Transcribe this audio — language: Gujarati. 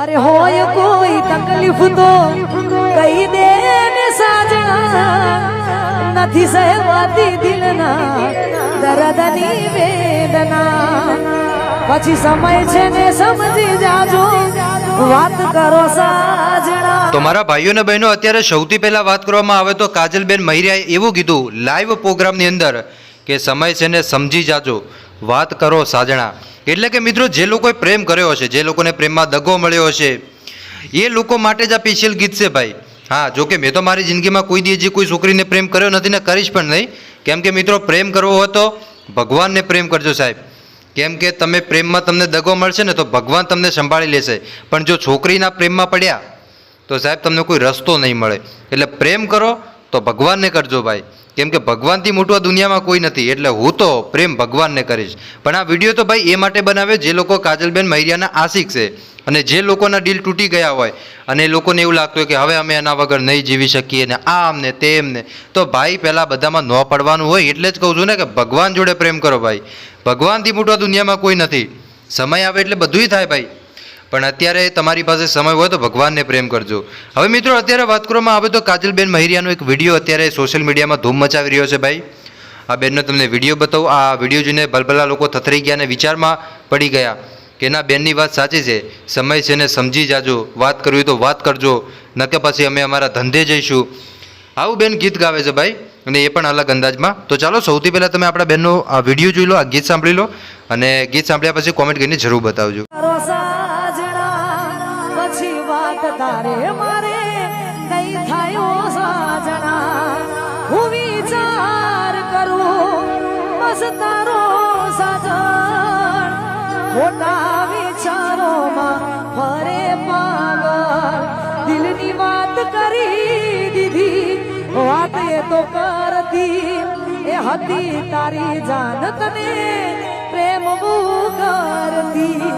અરે હોય કોઈ તકલીફ તો કહી દે ને સાજણા નથી સહેવાતી દિલના, દર્દની વેદના. પછી સમય છે ને સમજી જાજો, વાત કરો સાજણા. તો ભાઈઓ અને બહેનો, અત્યારે સૌથી પહેલા વાત કરવામાં આવે તો કાજલબેન મહિરાએ એવું કીધું લાઈવ પ્રોગ્રામની અંદર કે સમય છે ને સમજી જાજો. વાત કરો સાજણા. એટલે કે મિત્રો, જે લોકોએ પ્રેમ કર્યો હશે, જે લોકોને પ્રેમમાં દગો મળ્યો હશે, એ લોકો માટે જ આ સ્પેશિયલ ગીત છે ભાઈ. હા, જો કે મેં તો મારી જિંદગીમાં કોઈ દિવસ કોઈ છોકરીને પ્રેમ કર્યો નથી ને કરીશ પણ નહીં. કેમ કે મિત્રો, પ્રેમ કરવો હોય તો ભગવાનને પ્રેમ કરજો સાહેબ. કેમ કે તમે પ્રેમમાં તમને દગો મળશે ને તો ભગવાન તમને સંભાળી લેશે. પણ જો છોકરીના પ્રેમમાં પડ્યા, તો સાહેબ તમને કોઈ રસ્તો નહીં મળે. એટલે પ્રેમ કરો તો ભગવાનને કરજો ભાઈ. કેમ કે ભગવાનથી મોટું આ દુનિયામાં કોઈ નથી. એટલે હું તો પ્રેમ ભગવાનને કરીશ. પણ આ વીડિયો તો ભાઈ એ માટે બનાવે જે લોકો કાજલબેન મૈરિયાના આશિક છે. અને જે લોકોના દિલ તૂટી ગયા હોય, અને એ લોકોને એવું લાગતું હોય કે હવે અમે એના વગર નહીં જીવી શકીએ ને આમ ને તેમ ને. તો ભાઈ પહેલાં બધામાં ન પડવાનું હોય એટલે જ કહું છું ને કે ભગવાન જોડે પ્રેમ કરો ભાઈ. ભગવાનથી મોટું આ દુનિયામાં કોઈ નથી. સમય આવે એટલે બધુંય થાય ભાઈ. પણ અત્યારે તમારી પાસે સમય હોય તો ભગવાનને પ્રેમ કરજો. હવે મિત્રો, અત્યારે વાત કરવામાં આવે તો કાજલબેન મહિરિયાનો એક વીડિયો અત્યારે સોશિયલ મીડિયામાં ધૂમ મચાવી રહ્યો છે ભાઈ. આ બેનનો તમને વીડિયો બતાવું. આ વીડિયો જોઈને ભલભલા લોકો થથરી ગયા અને વિચારમાં પડી ગયા કે ના, બેનની વાત સાચી છે. સમય છે ને સમજી જાજો. વાત કરવી તો વાત કરજો. ન કે પછી અમે અમારા ધંધે જઈશું. આવું બેન ગીત ગાવે છે ભાઈ, અને એ પણ અલગ અંદાજમાં. તો ચાલો, સૌથી પહેલાં તમે આપણા બેનનો આ વીડિયો જોઈ લો, આ ગીત સાંભળી લો, અને ગીત સાંભળ્યા પછી કોમેન્ટ કરીને જરૂર બતાવજો. વાત તારે મારે? કઈ થાય સાજણા હું વિચાર કરું, બસ તારો સાજણ. ખોટા વિચારોમાં ફરે પાગલ. દિલની વાત કરી દીધી, વાત એ તો કરતી. એ હતી તારી જાન તને પ્રેમ કરતી.